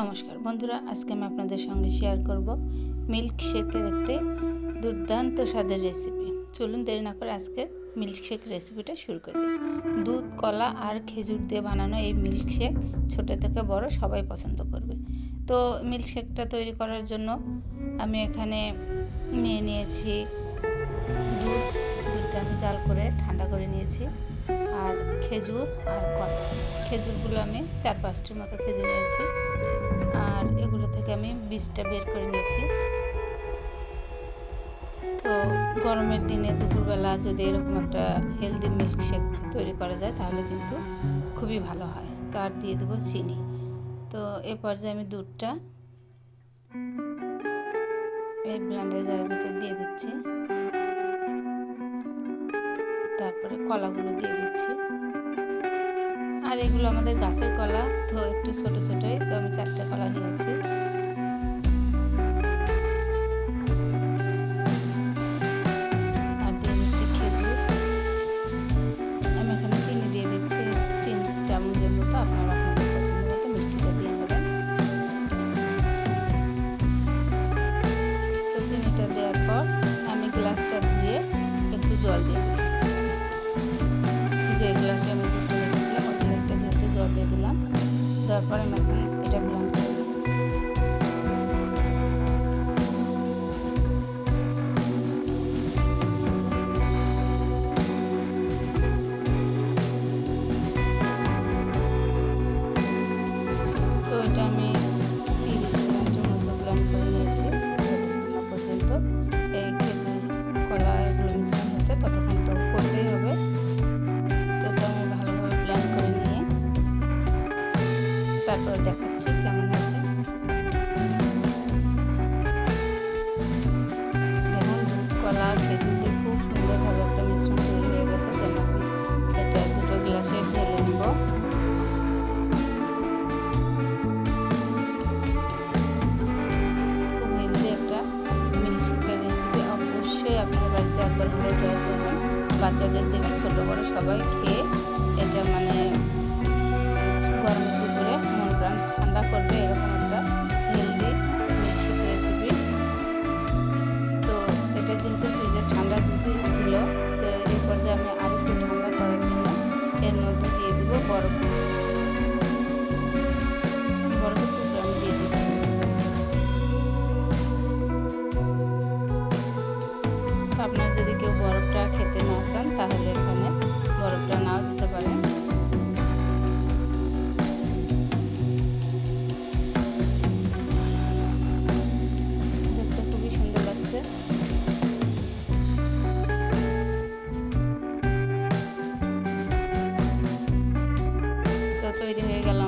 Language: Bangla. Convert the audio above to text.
নমস্কার বন্ধুরা, আজকে আমি আপনাদের সঙ্গে শেয়ার করব মিল্ক শেকের একটি দুর্দান্ত স্বাদের রেসিপি চলুন দেরি না করে আজকে মিল্ক শেক রেসিপিটা শুরু করে। দিই দুধ, কলা আর খেজুর দিয়ে বানানো এই মিল্ক শেক ছোটো থেকে বড় সবাই পছন্দ করবে। তো মিল্ক শেকটা তৈরি করার জন্য আমি এখানে নিয়ে নিয়েছি দুধ। দুধটা আমি জাল করে ঠান্ডা করে নিয়েছি। আর খেজুর আর কলা। খেজুরগুলো আমি চার পাঁচটির মতো খেজুর নিয়েছি। আর এগুলো থেকে আমি বীজটা বের করে নিয়েছি। তো গরমের দিনে দুপুরবেলা যদি এরকম একটা হেলদি মিল্কশেক তৈরি করা যায়, তাহলে কিন্তু খুবই ভালো হয়। তো আর দিয়ে দেবো চিনি। তো এ পর্যায়ে আমি দুধটা এই ব্লান্ডার জারের ভিতর দিয়ে দিচ্ছি। তারপরে কলাগুলো দিয়ে দিচ্ছি। আর এগুলো আমাদের গাছের কলা, তো একটু ছোট ছোটই, তো আমি চারটে কলা নিয়েছি। আর দিয়ে দিচ্ছি খেজুর। আমি এখানে চিনি দিয়ে দিচ্ছি তিন পছন্দ মিষ্টিটা দিয়ে তো চিনিটা দেওয়ার পর আমি গ্লাসটা ধুয়ে একটু জল দিয়ে দিলাম দেওয়ার পরে এটা করে তো এটা আমি তিরিশ সেকেন্ডের মতো ব্লেন্ড করে নিয়েছি পর্যন্ত এই খেজুর কলা এগুলো হচ্ছে, ততক্ষণ তো তারপরে দেখাচ্ছি কেমন হয়েছে। দেখুন কলা খেজুর খুব সুন্দরভাবে একটা মিশ্রণ তৈরি হয়ে গেছে। এখন এটা দুটো গ্লাসে ঢেলে নিব। খুব হেলদি একটা রেসিপি অবশ্যই আপনার বাড়িতে একবার করবেন। বাচ্চাদের দেবেন, ছোটো বড়ো সবাই খেয়ে এটা মানে গরমের এটা যেহেতু ফ্রিজে ঠান্ডা দুধই ছিল, তো এই পর্যায়ে আমি আরেকটু ঠান্ডা করার জন্য এর মধ্যে দিয়ে দিব বরফ মশলা। আমি দিয়ে দিচ্ছি। আপনার যদি কেউ বরফটা খেতে না চান, তাহলে এখানে তৈরি হয়ে গেল